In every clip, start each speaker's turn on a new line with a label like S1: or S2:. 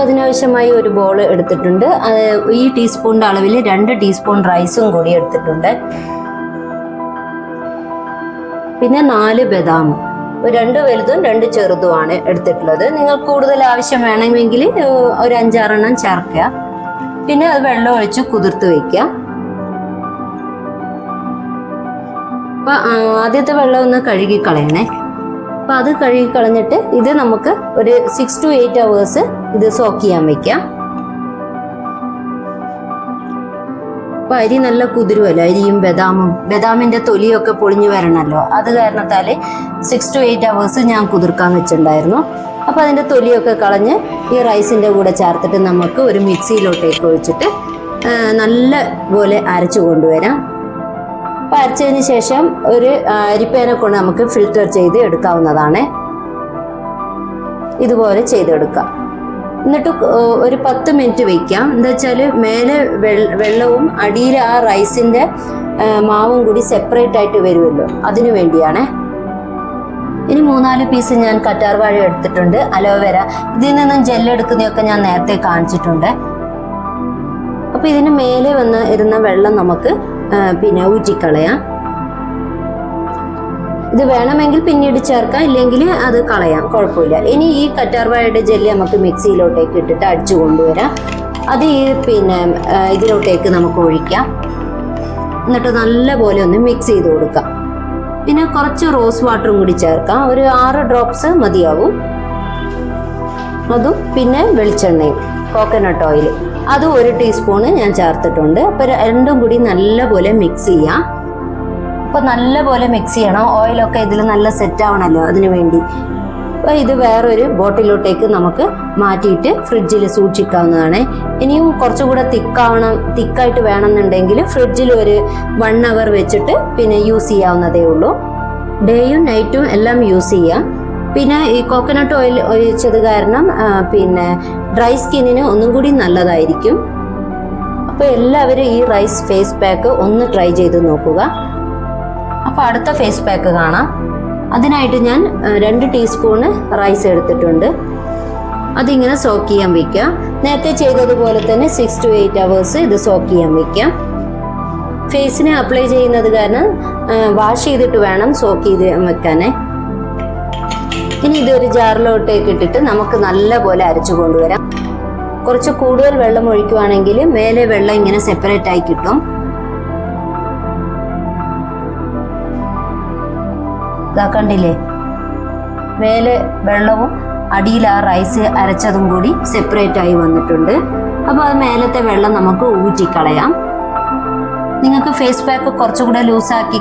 S1: അപ്പോൾ അതിനാവശ്യമായി ഒരു ബോൾ എടുത്തിട്ടുണ്ട്. ഈ ടീസ്പൂണിന്റെ അളവിൽ രണ്ട് ടീസ്പൂൺ റൈസും കൂടി എടുത്തിട്ടുണ്ട്. പിന്നെ നാല് ബദാം. രണ്ട് വലുതും രണ്ട് ചെറുതുമാണ് എടുത്തിട്ടുള്ളത്. നിങ്ങൾക്ക് കൂടുതൽ ആവശ്യം വേണമെങ്കിൽ ഒരു അഞ്ചാറെണ്ണം ചേർക്കുക. പിന്നെ അത് വെള്ളം ഒഴിച്ച് കുതിർത്ത് വയ്ക്കുക അപ്പൊ ആദ്യത്തെ വെള്ളം ഒന്ന് കഴുകി കളയണേ അപ്പൊ അത് കഴുകി കളഞ്ഞിട്ട് ഇത് നമുക്ക് ഒരു സിക്സ് ടു എയ്റ്റ് അവേഴ്സ് ഇത് സോക്ക് ചെയ്യാൻ വെക്കാം. അപ്പൊ അരി നല്ല കുതിരുവല്ലോ? അരിയും ബദാമും ബദാമിന്റെ തൊലിയൊക്കെ പൊളിഞ്ഞു വരണമല്ലോ അത് കാരണത്താൽ സിക്സ് ടു എയ്റ്റ് അവേഴ്സ് ഞാൻ കുതിർക്കാൻ വെച്ചിട്ടുണ്ടായിരുന്നു. അപ്പൊ അതിന്റെ തൊലിയൊക്കെ കളഞ്ഞ് ഈ റൈസിന്റെ കൂടെ ചേർത്തിട്ട് നമുക്ക് ഒരു മിക്സിയിലോട്ടേക്ക് ഒഴിച്ചിട്ട് നല്ല പോലെ അരച്ചു കൊണ്ടുവരാം. അപ്പൊ അരച്ചതിന് ശേഷം ഒരു അരിപ്പേനെ കൊണ്ട് നമുക്ക് ഫിൽറ്റർ ചെയ്ത് എടുക്കാവുന്നതാണ്. ഇതുപോലെ ചെയ്തെടുക്കാം. എന്നിട്ട് ഒരു പത്ത് മിനിറ്റ് വെക്കാം. എന്താ വെച്ചാൽ മേലെ വെള്ള- വെള്ളവും അടിയിൽ ആ റൈസിന്റെ മാവും കൂടി സെപ്പറേറ്റ് ആയിട്ട് വരുമല്ലോ. അതിനു വേണ്ടിയാണേ. ഇനി മൂന്നാൽ പീസ് ഞാൻ കറ്റാർ വാഴ എടുത്തിട്ടുണ്ട്. അലോവേര ഇതിൽ നിന്നും ജെല്ലെടുക്കുന്നതൊക്കെ ഞാൻ നേരത്തെ കാണിച്ചിട്ടുണ്ട്. അപ്പൊ ഇതിന് മേലെ വന്ന് ഇരുന്ന വെള്ളം നമുക്ക് പിന്നെ ഊറ്റിക്കളയാം. ഇത് വേണമെങ്കിൽ പിന്നീട് ചേർക്കാം ഇല്ലെങ്കിൽ അത് കളയാം. കുഴപ്പമില്ല. ഇനി ഈ കറ്റാർവാഴയുടെ ജെല്ലി നമുക്ക് മിക്സിയിലോട്ടേക്ക് ഇട്ടിട്ട് അടിച്ചു കൊണ്ടുവരാം. അത് ഈ പിന്നെ ഇതിലോട്ടേക്ക് നമുക്ക് ഒഴിക്കാം. എന്നിട്ട് നല്ലപോലെ ഒന്ന് മിക്സ് ചെയ്ത് കൊടുക്കാം. പിന്നെ കുറച്ച് റോസ് വാട്ടറും കൂടി ചേർക്കാം. ഒരു ആറ് ഡ്രോപ്സ് മതിയാവും. അതും പിന്നെ വെളിച്ചെണ്ണയും കോക്കനട്ട് ഓയിൽ അതും ഒരു ടീസ്പൂണ് ഞാൻ ചേർത്തിട്ടുണ്ട്. അപ്പോൾ രണ്ടും കൂടി നല്ലപോലെ മിക്സ് ചെയ്യാം. അപ്പോൾ നല്ലപോലെ മിക്സ് ചെയ്യണം. ഓയിലൊക്കെ ഇതിൽ നല്ല സെറ്റ് ആവണമല്ലോ അതിനു വേണ്ടി. അപ്പൊ ഇത് വേറൊരു ബോട്ടിലോട്ടേക്ക് നമുക്ക് മാറ്റിയിട്ട് ഫ്രിഡ്ജിൽ സൂക്ഷിക്കാവുന്നതാണ്. ഇനിയും കുറച്ചുകൂടെ തിക്കാവണം തിക്കായിട്ട് വേണമെന്നുണ്ടെങ്കിൽ ഫ്രിഡ്ജിൽ ഒരു വൺ അവർ വെച്ചിട്ട് പിന്നെ യൂസ് ചെയ്യാവുന്നതേ ഉള്ളൂ. ഡേയും നൈറ്റും എല്ലാം യൂസ് ചെയ്യാം. പിന്നെ ഈ കോക്കനട്ട് ഓയിൽ ഒഴിച്ചത് കാരണം പിന്നെ ഡ്രൈ സ്കിന്നിന് ഒന്നും കൂടി നല്ലതായിരിക്കും. അപ്പോൾ എല്ലാവരും ഈ റൈസ് ഫേസ് പാക്ക് ഒന്ന് ട്രൈ ചെയ്ത് നോക്കുക. അപ്പോൾ അടുത്ത ഫേസ് പാക്ക് കാണാം. അതിനായിട്ട് ഞാൻ രണ്ട് ടീസ്പൂണ് റൈസ് എടുത്തിട്ടുണ്ട്. അതിങ്ങനെ സോക്ക് ചെയ്യാൻ വെക്കാം നേരത്തെ ചെയ്തതുപോലെ തന്നെ സിക്സ് ടു എയ്റ്റ് അവേഴ്സ് ഇത് സോക്ക് ചെയ്യാൻ വെക്കാം ഫേസിന് അപ്ലൈ ചെയ്യുന്നത് കാരണം വാഷ് ചെയ്തിട്ട് വേണം സോക്ക് ചെയ്ത് വെക്കാനേ. ഇനി ഇതൊരു ജാറിലോട്ടേക്ക് ഇട്ടിട്ട് നമുക്ക് നല്ലപോലെ അരച്ചു കൊണ്ടുവരാം. കുറച്ച് കൂടുതൽ വെള്ളം ഒഴിക്കുവാണെങ്കിൽ മേലെ വെള്ളം ഇങ്ങനെ സെപ്പറേറ്റ് ആയി കിട്ടും. കണ്ടില്ലേ? മേലെ വെള്ളവും അടിയിൽ ആ റൈസ് അരച്ചതും കൂടി സെപ്പറേറ്റ് ആയി വന്നിട്ടുണ്ട്. അപ്പോൾ അത് മേലത്തെ വെള്ളം നമുക്ക് ഊറ്റിക്കളയാം. നിങ്ങൾക്ക് ഫേസ് പാക്ക് കുറച്ചുകൂടെ ലൂസാക്കി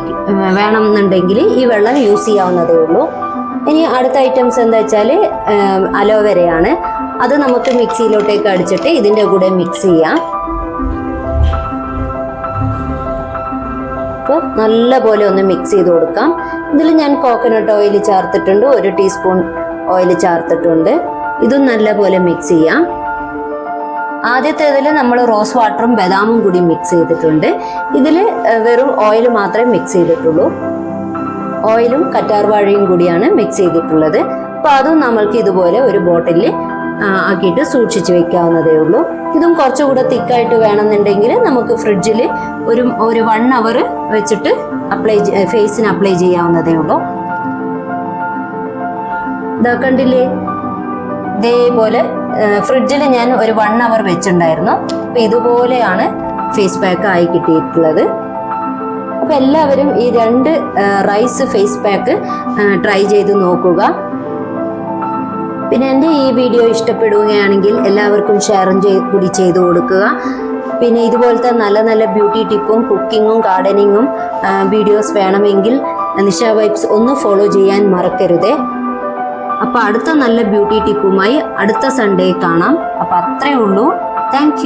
S1: വേണമെന്നുണ്ടെങ്കിൽ ഈ വെള്ളം യൂസ് ചെയ്യാവുന്നതേ ഉള്ളൂ. ഇനി അടുത്ത ഐറ്റംസ് എന്താ വെച്ചാൽ അലോവേരയാണ് അത് നമുക്ക് മിക്സിയിലോട്ടേക്ക് അടിച്ചിട്ട് ഇതിന്റെ കൂടെ മിക്സ് ചെയ്യാം. അപ്പോൾ നല്ല പോലെ ഒന്ന് മിക്സ് ചെയ്ത് കൊടുക്കാം. ഇതിൽ ഞാൻ കോക്കനട്ട് ഓയിൽ ചേർത്തിട്ടുണ്ട് ഒരു ടീസ്പൂൺ ഓയിൽ ചേർത്തിട്ടുണ്ട്. ഇതും നല്ല പോലെ മിക്സ് ചെയ്യാം ആദ്യത്തേതിൽ നമ്മൾ റോസ് വാട്ടറും ബദാമും കൂടി മിക്സ് ചെയ്തിട്ടുണ്ട്. ഇതിൽ വെറും ഓയിൽ മാത്രമേ മിക്സ് ചെയ്തിട്ടുള്ളൂ. ഓയിലും കറ്റാർവാഴയും കൂടിയാണ് മിക്സ് ചെയ്തിട്ടുള്ളത്. അപ്പോൾ അതും നമ്മൾക്ക് ഇതുപോലെ ഒരു ബോട്ടിലിൽ ആക്കിയിട്ട് സൂക്ഷിച്ചു വെക്കാവുന്നതേ ഉള്ളൂ. ഇതും കുറച്ചുകൂടെ തിക്കായിട്ട് വേണമെന്നുണ്ടെങ്കിൽ നമുക്ക് ഫ്രിഡ്ജിൽ ഒരു ഒരു വൺ അവർ വെച്ചിട്ട് അപ്ലൈ ഫേസിന് അപ്ലൈ ചെയ്യാവുന്നതേ ഉള്ളൂ. ഇതാ കണ്ടില്ലേ? ഇതേപോലെ ഫ്രിഡ്ജിൽ ഞാൻ ഒരു വൺ അവർ വെച്ചിട്ടുണ്ടായിരുന്നു. അപ്പൊ ഇതുപോലെയാണ് ഫേസ് പാക്ക് ആയി കിട്ടിയിട്ടുള്ളത്. അപ്പൊ എല്ലാവരും ഈ രണ്ട് റൈസ് ഫേസ് പാക്ക് ട്രൈ ചെയ്ത് നോക്കുക. പിന്നെ എന്റെ ഈ വീഡിയോ ഇഷ്ടപ്പെടുകയാണെങ്കിൽ എല്ലാവർക്കും ഷെയറും ചെയ് കൂടി ചെയ്തു കൊടുക്കുക. പിന്നെ ഇതുപോലത്തെ നല്ല നല്ല ബ്യൂട്ടി ടിപ്പും കുക്കിങ്ങും ഗാർഡനിങ്ങും വീഡിയോസ് വേണമെങ്കിൽ നിഷ വൈബ്സ് ഒന്ന് ഫോളോ ചെയ്യാൻ മറക്കരുതേ. അപ്പോൾ അടുത്ത നല്ല ബ്യൂട്ടി ടിപ്പുമായി അടുത്ത സൺഡേ കാണാം. അപ്പോൾ അത്രേ ഉള്ളൂ. താങ്ക്